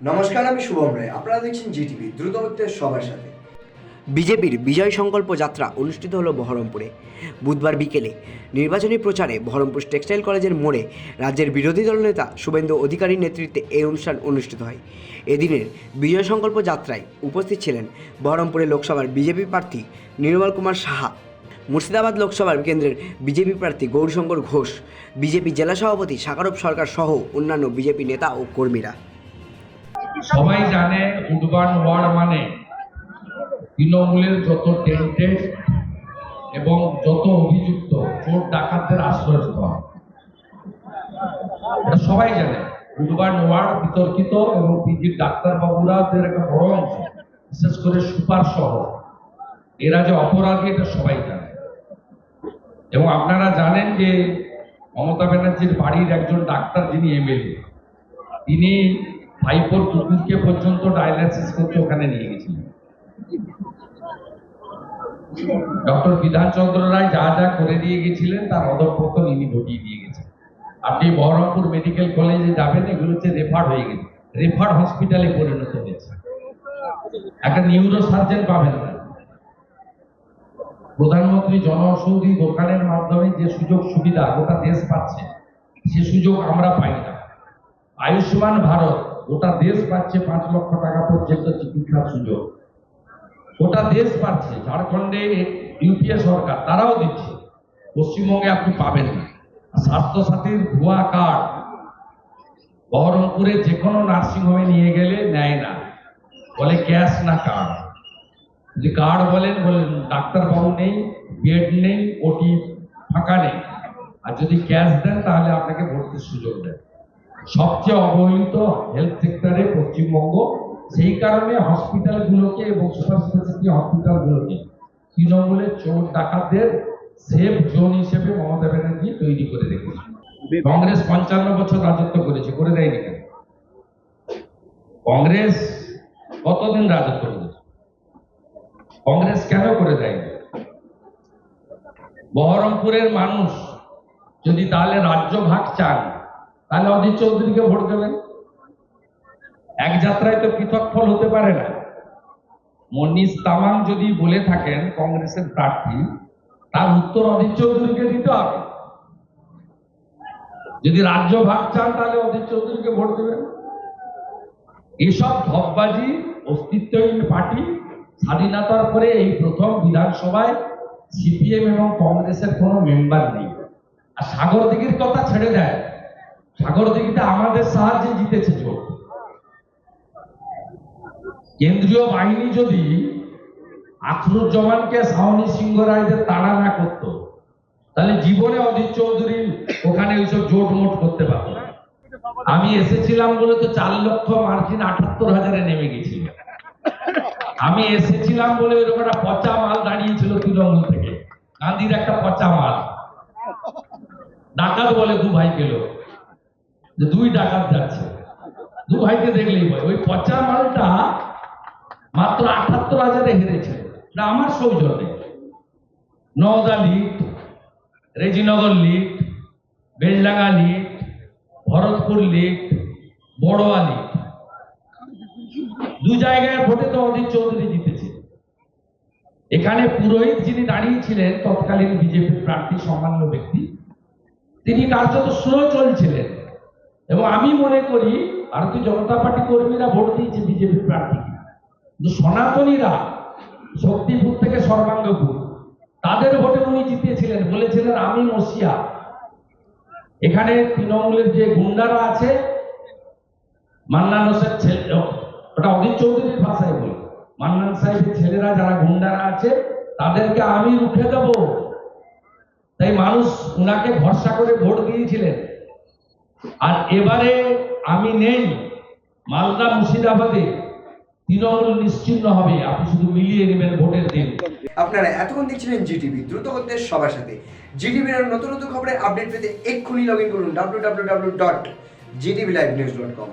নমস্কার, আমি শুভম রায়। আপনারা দেখছেন জিটিভি সবার সাথে। বিজেপির বিজয় সংকল্প যাত্রা অনুষ্ঠিত হলো বহরমপুরে। বুধবার বিকেলে নির্বাচনী প্রচারে বহরমপুর টেক্সটাইল কলেজের মোড়ে রাজ্যের বিরোধী দলনেতা শুভেন্দু অধিকারীর নেতৃত্বে এই অনুষ্ঠান অনুষ্ঠিত হয়। এদিনের বিজয় সংকল্প যাত্রায় উপস্থিত ছিলেন বহরমপুরের লোকসভার বিজেপি প্রার্থী নির্মল কুমার সাহা, মুর্শিদাবাদ লোকসভার কেন্দ্রের বিজেপি প্রার্থী গৌরশঙ্কর ঘোষ, বিজেপি জেলা সভাপতি সাকারব সরকার সহ অন্যান্য বিজেপি নেতা ও কর্মীরা। সবাই জানে উডবান ওয়ার্ড মানে? তৃণমূলের যত টেন্টেড এবং যত অভিযুক্ত চোর ডাকাতদের আশ্রয়স্থল এটা সবাই জানে। উডবান ওয়ার্ড বিতর্কিত এবং পিজির ডাক্তারবাবুরাদের একটা বড় অংশ, বিশেষ করে সুপার সহ এরা যে অপরাধী, এটা সবাই জানে। এবং আপনারা জানেন যে মমতা ব্যানার্জির বাড়ির একজন ডাক্তার যিনি এমএলএ, তিনি ভাইপোর কুকুরকে পর্যন্ত ডায়ালাইসিস করতে ওখানে নিয়ে গেছিলেন। ডক্টর বিধানচন্দ্র রায় যা যা করে দিয়ে গেছিলেন, তার অধপতন ইনি ঘটিয়ে দিয়ে গেছেন। আপনি বহরমপুর মেডিকেল কলেজে যাবেন, এগুলো হচ্ছে রেফার্ড হয়ে গেছে। রেফার হসপিটালে পরিণত হয়েছে। একটা নিউরো সার্জন পাবেন না। প্রধানমন্ত্রী জনঔষধি দোকানের মাধ্যমে যে সুযোগ সুবিধা গোটা দেশ পাচ্ছে, সে সুযোগ আমরা পাই না। আয়ুষ্মান ভারত গোটা দেশ পাচ্ছে পাঁচ লক্ষ টাকা পর্যন্ত চিকিৎসার সুযোগ। গোটা দেশ পাচ্ছে, ঝাড়খণ্ডে ইউপিএ সরকার, তারাও দিচ্ছে। পশ্চিমবঙ্গে আপনি পাবেন না। স্বাস্থ্যসাথীর ভুয়া কার্ড, বহরমপুরে যে কোনো নার্সিংহোমে নিয়ে গেলে নেয় না। বলে ক্যাশ না কার্ড। যদি কার্ড বলেন বলেন ডাক্তারবাবু নেই, বেড নেই, ওটি ফাঁকা নেই। আর যদি ক্যাশ দেন, তাহলে আপনাকে ভর্তির সুযোগ দেন সবচেয়ে অবহেলিত হেলথ সেক্টরে পশ্চিমবঙ্গ, সেই কারণে হসপিটালগুলোকে এবং সুপার স্পেশালিটি হসপিটালগুলোকে তৃণমূলের চোর ডাকাতদের সেফ জোন হিসেবে মমতা ব্যানার্জি তৈরি করে রেখেছে। কংগ্রেস পঞ্চান্ন বছর রাজত্ব করেছে, করে দেয়নি কেন? কংগ্রেস কতদিন রাজত্ব করেছে? কংগ্রেস কেন করে দেয়নি? বহরমপুরের মানুষ যদি তাহলে রাজ্য ভাগ চান তাহলে অধীর চৌধুরীকে ভোট দেবেন? এক যাত্রায় তো পৃথক ফল হতে পারে না। মনীষ তামাং যদি বলে থাকেন কংগ্রেসের প্রার্থী, তার উত্তর অধীর চৌধুরীকে দিতে হবে। যদি রাজ্য ভাগ চান, তাহলে অধীর চৌধুরীকে ভোট দেবেন। এসব ধপবাজি, অস্তিত্বহীন পার্টি, স্বাধীনতার পরে এই প্রথম বিধানসভায় সিপিএম এবং কংগ্রেসের কোনো মেম্বার নেই। আর সাগর দিঘির কথা ছেড়ে দেয়। সাগর দিঘিতে আমাদের সাহায্যে জিতেছে ভোট কেন্দ্রীয় বাহিনী যদি আখরুজ্জামানকে সাউনি সিংহ রায়দের তাড়া না করত, তাহলে জীবনে অধীর চৌধুরী ওখানে ওইসব জোট মোট করতে পারত আমি এসেছিলাম বলে তো চার লক্ষ মার্জিন আটাত্তর হাজারে নেমে গেছিল। আমি এসেছিলাম বলে ওইরকম একটা পচা মাল দাঁড়িয়েছিল তৃণমূল থেকে। গান্ধীর একটা পচা মাল। ডাকাত বলে দু ভাই গেল যে দুই ডাকাত যাচ্ছে। দু ভাইকে দেখলেই বলে ওই পচা মালটা মাত্র আটাত্তর হাজারে হেরেছে। এটা আমার সৌজন্যে। Naoda lead Rejinagar lead Beldanga lead Bharatpur lead Baroa lead দু জায়গায় ভোটে তো অধীর চৌধুরী জিতেছে। এখানে পুরোহিত যিনি দাঁড়িয়েছিলেন তৎকালীন বিজেপির প্রার্থী, সামান্য ব্যক্তি, তিনি কার্যত স্লো চলছিলেন। এবং আমি মনে করি ভারতীয় জনতা পার্টি কর্মীরা ভোট দিয়েছে বিজেপির প্রার্থীকে কিন্তু সনাতনীরা শক্তিপুর থেকে সর্বাঙ্গপুর, তাদের ভোটে উনি জিতিয়েছিলেন বলেছিলেন, আমি মসিয়া। এখানে তৃণমূলের যে গুন্ডারা আছে মান্নান হোসেন ছেলে ওটা অধীর চৌধুরীর ভাষায় বলি। মান্নান সাহেবের ছেলেরা যারা গুন্ডারা আছে, তাদেরকে আমি রুখে দেব। তাই মানুষ উনাকে ভরসা করে ভোট দিয়েছিলেন। আর এবারে আমি নেই, মালদা মুর্শিদাবাদে তৃণমূল নিশ্চিন্ন হবে। আপনি শুধু মিলিয়ে নেবেন ভোটের দিন। আপনারা এতক্ষণ দেখছিলেন জিটিভি, দ্রুত করতে সবার সাথে। জিটিভির নতুন নতুন খবরের আপডেট পেতে এক্ষুনি লগ ইন করুন W W W dot Zee TV live news dot com